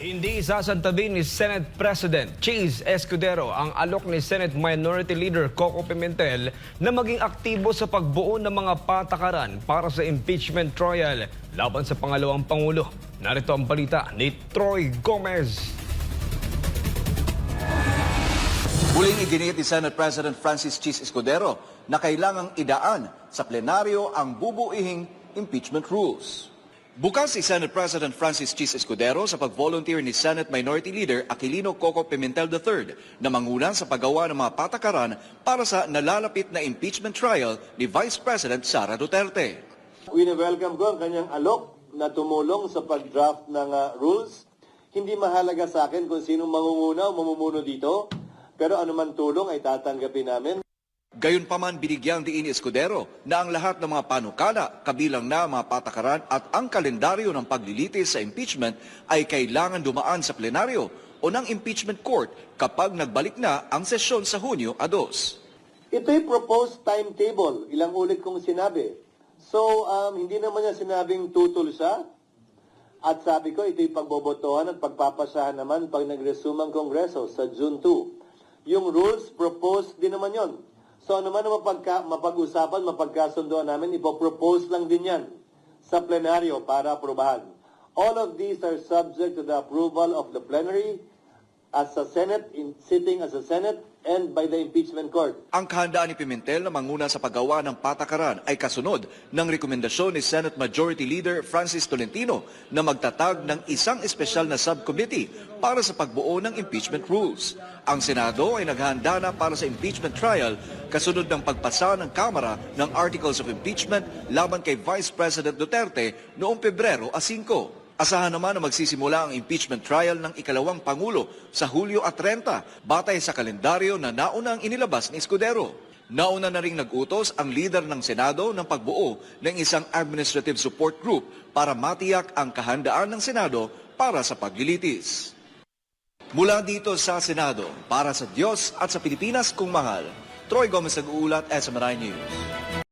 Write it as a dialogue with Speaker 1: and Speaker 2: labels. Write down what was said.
Speaker 1: Hindi sasantabi ni Senate President Cheese Escudero ang alok ni Senate Minority Leader Coco Pimentel na maging aktibo sa pagbuo ng mga patakaran para sa impeachment trial laban sa pangalawang Pangulo. Narito ang balita ni Troy Gomez.
Speaker 2: Muling iginit ni Senate President Francis Cheese Escudero na kailangang idaan sa plenaryo ang bubuihing impeachment rules. Bukas si Senate President Francis Cheese Escudero sa pag-volunteer ni Senate Minority Leader Aquilino Coco Pimentel III na manguna sa paggawa ng mga patakaran para sa nalalapit na impeachment trial ni Vice President Sara Duterte.
Speaker 3: Wini-welcome ko ang kanyang alok na tumulong sa pag-draft ng ah, rules. Hindi mahalaga sa akin kung sino mangunguna o mamumuno dito, pero anuman tulong ay tatanggapin namin.
Speaker 2: Gayunpaman binigyang diin ni Escudero na ang lahat ng mga panukala, kabilang na mga patakaran at ang kalendaryo ng paglilitis sa impeachment ay kailangan dumaan sa plenaryo o ng impeachment court kapag nagbalik na ang sesyon sa Hunyo a 2.
Speaker 3: Ito'y proposed timetable. Ilang ulit kong sinabi. So, um, hindi naman niya sinabing tutol siya. At sabi ko, ito'y pagbobotohan at pagpapasahan naman pag nag-resume ang Kongreso sa June 2. Yung rules, proposed din naman yon. So, ano man mapagka, mapag-usapan, mapagkasunduan namin, ipopropose lang din yan sa plenaryo para aprobahan. All of these are subject to the approval of the plenary as a Senate, in, sitting as a Senate, and by the impeachment court.
Speaker 2: Ang kahandaan ni Pimentel na manguna sa paggawa ng patakaran ay kasunod ng rekomendasyon ni Senate Majority Leader Francis Tolentino na magtatag ng isang espesyal na subcommittee para sa pagbuo ng impeachment rules. Ang Senado ay naghahanda na para sa impeachment trial kasunod ng pagpasa ng Kamara ng Articles of Impeachment laban kay Vice President Duterte noong Pebrero a 5. Asahan naman na magsisimula ang impeachment trial ng ikalawang Pangulo sa Hulyo at 30 batay sa kalendaryo na nauna ang inilabas ni Escudero. Nauna na ring nag-utos ang leader ng Senado ng pagbuo ng isang administrative support group para matiyak ang kahandaan ng Senado para sa paglilitis. Mula dito sa Senado, para sa Diyos at sa Pilipinas kung mahal, Troy Gomez nag-uulat, SMNI News.